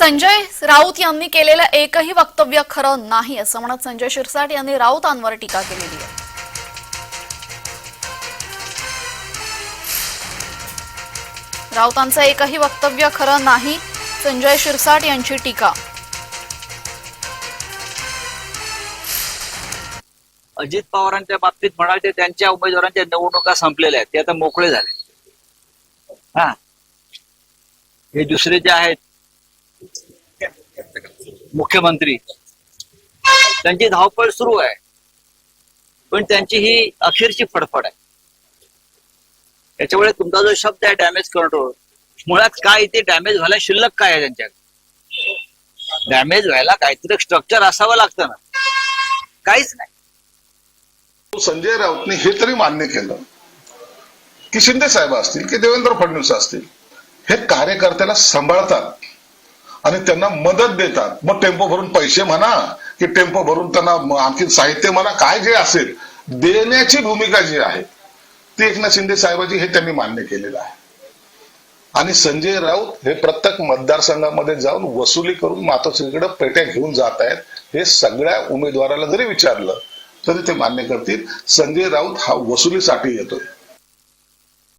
संजय राऊत यांनी केलेलं एकही वक्तव्य खरं नाही असं म्हणत संजय शिरसाट यांनी राऊतांवर टीका केलेली आहे. राऊतांचं एकही वक्तव्य खरं नाही संजय शिरसाट यांची टीका. अजित पवारांच्या बाबतीत म्हणाल ते त्यांच्या उमेदवारांच्या निवडणुका संपलेल्या आहेत ते आता मोकळे झाले. हा. हे दुसरे जे आहेत मुख्यमंत्री. त्यांची धावपळ सुरू आहे. पण त्यांची ही अखेरची फडफड आहे. त्याच्यामुळे तुमचा जो शब्द आहे डॅमेज कंट्रोल मुळात काय ते डॅमेज व्हायला शिल्लक काय आहे त्यांच्याकडे डॅमेज व्हायला काहीतरी स्ट्रक्चर असावं लागतं ना. काहीच नाही. संजय राऊतने हे तरी मान्य केलं. की शिंदे साहेब असतील की देवेंद्र फडणवीस असतील हे कार्यकर्त्याला सांभाळतात. आणि त्यांना मदत देतात. मग टेम्पो भरून पैसे म्हणा की टेम्पो भरून त्यांना आणखी साहित्य म्हणा काय जे असेल देण्याची भूमिका जी आहे ती एकनाथ शिंदे साहेबांची हे त्यांनी मान्य केलेलं आहे. आणि संजय राऊत हे प्रत्येक मतदारसंघामध्ये जाऊन वसुली करून मातोश्रीकडे पेट्या घेऊन जात आहेत हे सगळ्या उमेदवाराला जरी विचारलं तरी ते मान्य करतील. संजय राऊत हा वसुलीसाठी येतोय.